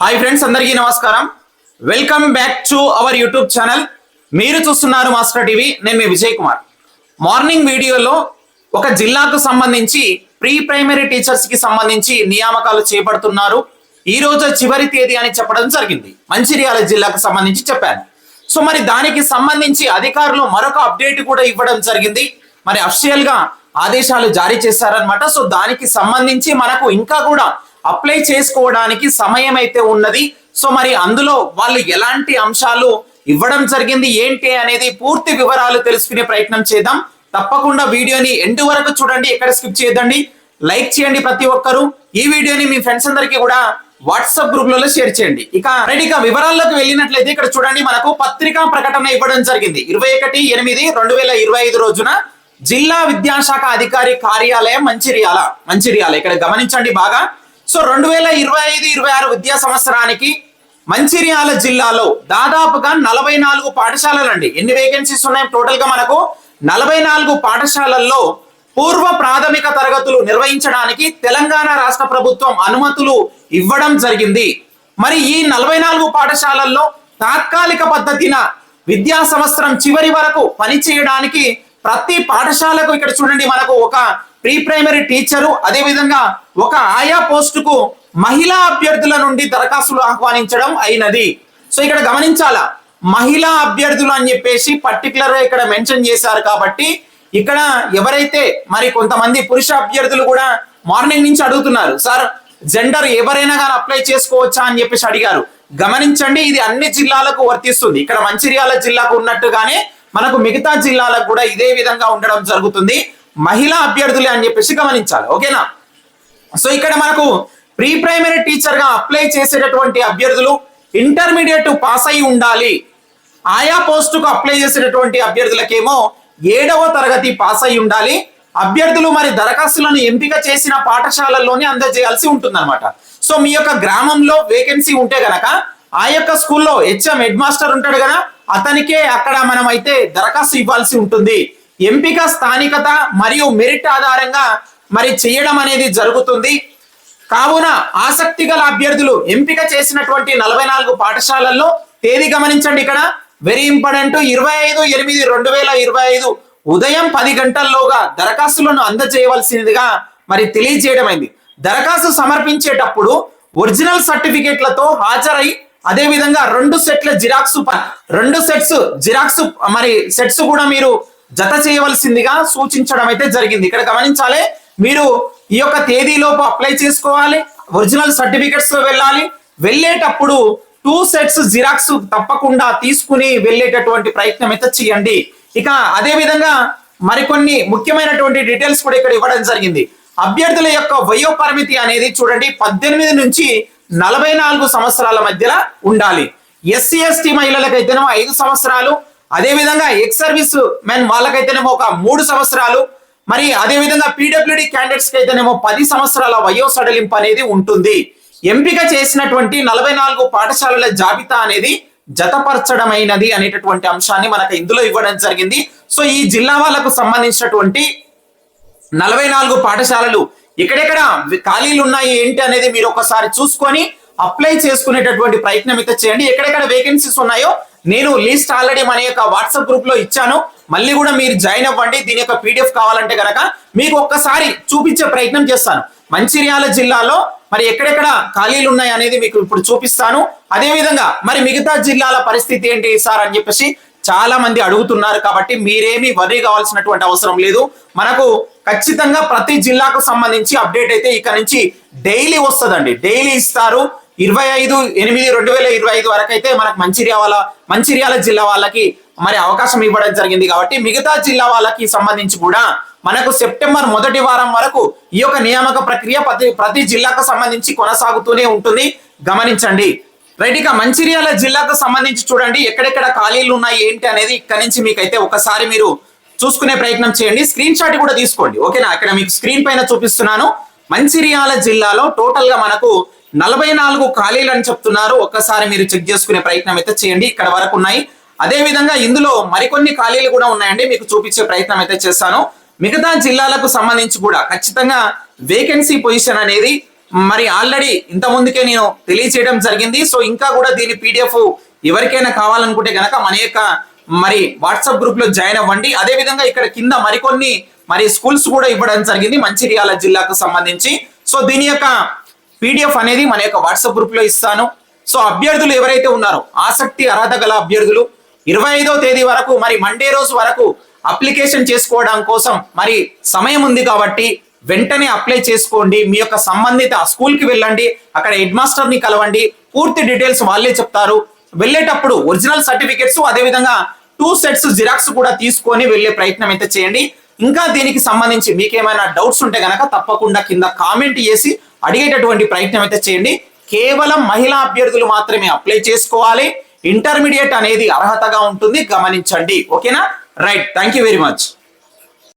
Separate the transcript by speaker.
Speaker 1: Hi friends అందరికీ నమస్కారం. Welcome back to our YouTube channel మీరు చూస్తున్నారు మాస్టర్ టీవీ నేను మీ విజయ్ కుమార్. మార్నింగ్ వీడియోలో ఒక జిల్లాకు సంబంధించి ప్రీ ప్రైమరీ టీచర్స్కి సంబంధించి నియామకాలు చేపడుతున్నారు. ఈ రోజు చివరి తేదీ అని చెప్పడం జరిగింది. మంచిర్యాల జిల్లాకు సంబంధించి చెప్పాను. సో మరి దానికి సంబంధించి అధికారులు మరొక అప్డేట్ కూడా ఇవ్వడం జరిగింది. మరి అఫిషియల్గా ఆదేశాలు జారీ చేశారనమాట సో దానికి సంబంధించి మనకు ఇంకా కూడా అప్లై చేసుకోవడానికి సమయం అయితే ఉన్నది. సో మరి అందులో వాళ్ళు ఎలాంటి అంశాలు ఇవ్వడం జరిగింది ఏంటి అనేది పూర్తి వివరాలు తెలుసుకునే ప్రయత్నం చేద్దాం. తప్పకుండా వీడియోని ఎండ్ వరకు చూడండి ఎక్కడ స్కిప్ చేయదండి లైక్ చేయండి ప్రతి ఒక్కరు. ఈ వీడియోని మీ ఫ్రెండ్స్ అందరికీ కూడా వాట్సాప్ గ్రూప్లలో షేర్ చేయండి. ఇక రెడీగా వివరాల్లోకి వెళ్ళినట్లయితే ఇక్కడ చూడండి మనకు పత్రికా ప్రకటన ఇవ్వడం జరిగింది. ఇరవై ఒకటి ఎనిమిది రెండు వేల ఇరవై ఐదు రోజున జిల్లా విద్యాశాఖ అధికారి కార్యాలయం మంచిర్యాల మంచిర్యాల. ఇక్కడ గమనించండి బాగా. సో రెండు వేల ఇరవై ఐదు ఇరవై ఆరు విద్యా సంవత్సరానికి మంచిర్యాల జిల్లాలో దాదాపుగా నలభై నాలుగు పాఠశాలలు అండి ఎన్ని వేకెన్సీస్ ఉన్నాయి? టోటల్గా మనకు నలభై నాలుగు పాఠశాలల్లో పూర్వ ప్రాథమిక తరగతులు నిర్వహించడానికి తెలంగాణ రాష్ట్ర ప్రభుత్వం అనుమతులు ఇవ్వడం జరిగింది. మరి ఈ నలభై నాలుగు పాఠశాలల్లో తాత్కాలిక పద్ధతిన విద్యా సంవత్సరం చివరి వరకు పనిచేయడానికి ప్రతి పాఠశాలకు ఇక్కడ చూడండి మనకు ఒక ప్రీ ప్రైమరీ టీచరు అదే విధంగా ఒక ఆయా పోస్టుకు మహిళా అభ్యర్థుల నుండి దరఖాస్తులు ఆహ్వానించడం అయినది. సో ఇక్కడ గమనించాలా? మహిళా అభ్యర్థులు అని చెప్పేసి పర్టికులర్గా ఇక్కడ మెన్షన్ చేశారు కాబట్టి ఇక్కడ ఎవరైతే మరి కొంతమంది పురుష అభ్యర్థులు కూడా మార్నింగ్ నుంచి అడుగుతున్నారు సార్ జెండర్ ఎవరైనా కానీ అప్లై చేసుకోవచ్చా? అని చెప్పేసి అడిగారు. గమనించండి ఇది అన్ని జిల్లాలకు వర్తిస్తుంది. ఇక్కడ మంచిర్యాల జిల్లాకు ఉన్నట్టుగానే మనకు మిగతా జిల్లాలకు కూడా ఇదే విధంగా ఉండడం జరుగుతుంది. మహిళా అభ్యర్థులే అని చెప్పేసి గమనించాలి ఓకేనా? సో ఇక్కడ మనకు ప్రీ ప్రైమరీ టీచర్గా అప్లై చేసేటటువంటి అభ్యర్థులు ఇంటర్మీడియట్ పాస్ అయి ఉండాలి. ఆయా పోస్టుకు అప్లై చేసేటటువంటి అభ్యర్థులకేమో ఏడవ తరగతి పాస్ అయి ఉండాలి. అభ్యర్థులు మరి దరఖాస్తులను ఎంపిక చేసిన పాఠశాలల్లోనే అందజేయాల్సి ఉంటుందన్నమాట. సో మీ యొక్క గ్రామంలో వేకెన్సీ ఉంటే గనక ఆ యొక్క స్కూల్లో హెచ్ఎం హెడ్ మాస్టర్ ఉంటాడు కదా అతనికే అక్కడ మనం అయితే దరఖాస్తు ఇవ్వాల్సి ఉంటుంది. ఎంపిక స్థానికత మరియు మెరిట్ ఆధారంగా మరి చేయడం అనేది జరుగుతుంది. కావున ఆసక్తి గల అభ్యర్థులు ఎంపిక చేసినటువంటి నలభై నాలుగు పాఠశాలల్లో తేదీ గమనించండి ఇక్కడ. వెరీ ఇంపార్టెంట్ ఇరవై ఐదు ఎనిమిది రెండు వేల ఇరవై ఐదు ఉదయం పది గంటల్లోగా దరఖాస్తులను అందజేయవలసిందిగా మరి తెలియజేయడమైంది. దరఖాస్తు సమర్పించేటప్పుడు ఒరిజినల్ సర్టిఫికేట్లతో హాజరై అదే విధంగా రెండు సెట్ల జిరాక్స్ రెండు సెట్స్ జిరాక్స్ మరి సెట్స్ కూడా మీరు జత చేయవలసిందిగా సూచించడం అయితే జరిగింది. ఇక్కడ గమనించాలి మీరు ఈ యొక్క తేదీలోపు అప్లై చేసుకోవాలి ఒరిజినల్ సర్టిఫికెట్స్తో వెళ్ళాలి. వెళ్ళేటప్పుడు టూ సెట్స్ జిరాక్స్ తప్పకుండా తీసుకుని వెళ్ళేటటువంటి ప్రయత్నం అయితే చేయండి. ఇక అదే విధంగా మరికొన్ని ముఖ్యమైనటువంటి డీటెయిల్స్ కూడా ఇక్కడ ఇవ్వడం జరిగింది. అభ్యర్థుల యొక్క వయో పరిమితి అనేది చూడండి పద్దెనిమిది నుంచి నలభై నాలుగు సంవత్సరాల మధ్యలో ఉండాలి. ఎస్సీ ఎస్టీ మహిళలకైతేనేమో ఐదు సంవత్సరాలు అదేవిధంగా ఎక్స్ సర్వీస్ మెన్ వాళ్ళకైతేనేమో ఒక మూడు సంవత్సరాలు మరి అదే విధంగా పీడబ్ల్యూడి క్యాండిడేట్స్కి అయితేనేమో పది సంవత్సరాల వయో సడలింపు అనేది ఉంటుంది. ఎంపిక చేసినటువంటి నలభై నాలుగు పాఠశాలల జాబితా అనేది జతపరచడమైనది అనేటటువంటి అంశాన్ని మనకు ఇందులో ఇవ్వడం జరిగింది. సో ఈ జిల్లా వాళ్ళకు సంబంధించినటువంటి నలభై నాలుగు పాఠశాలలు ఎక్కడెక్కడ ఖాళీలు ఉన్నాయి ఏంటి అనేది మీరు ఒకసారి చూసుకొని అప్లై చేసుకునేటటువంటి ప్రయత్నం అయితే చేయండి. ఎక్కడెక్కడ వేకెన్సీస్ ఉన్నాయో నేను లిస్ట్ ఆల్రెడీ మన యొక్క వాట్సాప్ గ్రూప్లో ఇచ్చాను. మళ్ళీ కూడా మీరు జాయిన్ అవ్వండి. దీని యొక్క పీడిఎఫ్ కావాలంటే కనుక మీకు ఒక్కసారి చూపించే ప్రయత్నం చేస్తాను. మంచిర్యాల జిల్లాలో మరి ఎక్కడెక్కడ ఖాళీలు ఉన్నాయి అనేది మీకు ఇప్పుడు చూపిస్తాను. అదేవిధంగా మరి మిగతా జిల్లాల పరిస్థితి ఏంటి సార్ అని చెప్పేసి చాలా మంది అడుగుతున్నారు కాబట్టి మీరేమీ వర్రీ కావాల్సినటువంటి అవసరం లేదు. మనకు ఖచ్చితంగా ప్రతి జిల్లాకు సంబంధించి అప్డేట్ అయితే ఇక నుంచి డైలీ వస్తుందండి. డైలీ ఇస్తారు. ఇరవై ఐదు ఎనిమిది రెండు వేల ఇరవై ఐదు వరకు అయితే మనకు మంచిర్యాల మంచిర్యాల జిల్లా వాళ్ళకి మరి అవకాశం ఇవ్వడం జరిగింది కాబట్టి మిగతా జిల్లా వాళ్ళకి సంబంధించి కూడా మనకు సెప్టెంబర్ మొదటి వారం వరకు ఈ యొక్క నియామక ప్రక్రియ ప్రతి ప్రతి జిల్లాకు సంబంధించి కొనసాగుతూనే ఉంటుంది. గమనించండి. రైట్ ఇక మంచిర్యాల జిల్లాకు సంబంధించి చూడండి. ఎక్కడెక్కడ ఖాళీలు ఉన్నాయి ఏంటి అనేది ఇక్కడ నుంచి మీకైతే ఒకసారి మీరు చూసుకునే ప్రయత్నం చేయండి. స్క్రీన్ షాట్ కూడా తీసుకోండి. ఓకేనా? ఇక్కడ మీకు స్క్రీన్ పైన చూపిస్తున్నాను. మంచిర్యాల జిల్లాలో టోటల్గా మనకు నలభై నాలుగు ఖాళీలు అని చెప్తున్నారు. ఒక్కసారి మీరు చెక్ చేసుకునే ప్రయత్నం అయితే చేయండి. ఇక్కడ వరకు ఉన్నాయి. అదే విధంగా ఇందులో మరికొన్ని ఖాళీలు కూడా ఉన్నాయండి. మీకు చూపించే ప్రయత్నం అయితే చేస్తాను. మిగతా జిల్లాలకు సంబంధించి కూడా ఖచ్చితంగా వేకెన్సీ పొజిషన్ అనేది మరి ఆల్రెడీ ఇంత ముందుకే నేను తెలియచేయడం జరిగింది. సో ఇంకా కూడా దీని పీడిఎఫ్ ఎవరికైనా కావాలనుకుంటే గనక మన యొక్క మరి వాట్సాప్ గ్రూప్లో జాయిన్ అవ్వండి. అదే విధంగా ఇక్కడ కింద మరికొన్ని మరి స్కూల్స్ కూడా ఇవ్వడం జరిగింది. మంచిర్యాల జిల్లాకు సంబంధించి. సో దీని యొక్క పీడిఎఫ్ అనేది మన యొక్క వాట్సాప్ గ్రూప్లో ఇస్తాను. సో అభ్యర్థులు ఎవరైతే ఉన్నారో ఆసక్తి అర్హత గల అభ్యర్థులు ఇరవై ఐదో తేదీ వరకు మరి మండే రోజు వరకు అప్లికేషన్ చేసుకోవడం కోసం మరి సమయం ఉంది కాబట్టి వెంటనే అప్లై చేసుకోండి. మీ యొక్క సంబంధిత స్కూల్కి వెళ్ళండి. అక్కడ హెడ్ మాస్టర్ని కలవండి. పూర్తి డీటెయిల్స్ వాళ్ళే చెప్తారు. వెళ్ళేటప్పుడు ఒరిజినల్ సర్టిఫికెట్స్ అదే విధంగా టూ సెట్స్ జిరాక్స్ కూడా తీసుకొని వెళ్ళే ప్రయత్నం అయితే చేయండి. ఇంకా దీనికి సంబంధించి మీకేమైనా డౌట్స్ ఉంటే గనక తప్పకుండా కింద కామెంట్ చేసి అడిగేటటువంటి ప్రయత్నం అయితే చేయండి. కేవలం మహిళా అభ్యర్థులు మాత్రమే అప్లై చేసుకోవాలి. ఇంటర్మీడియట్ అనేది అర్హతగా ఉంటుంది. గమనించండి. ఓకేనా right thank you very much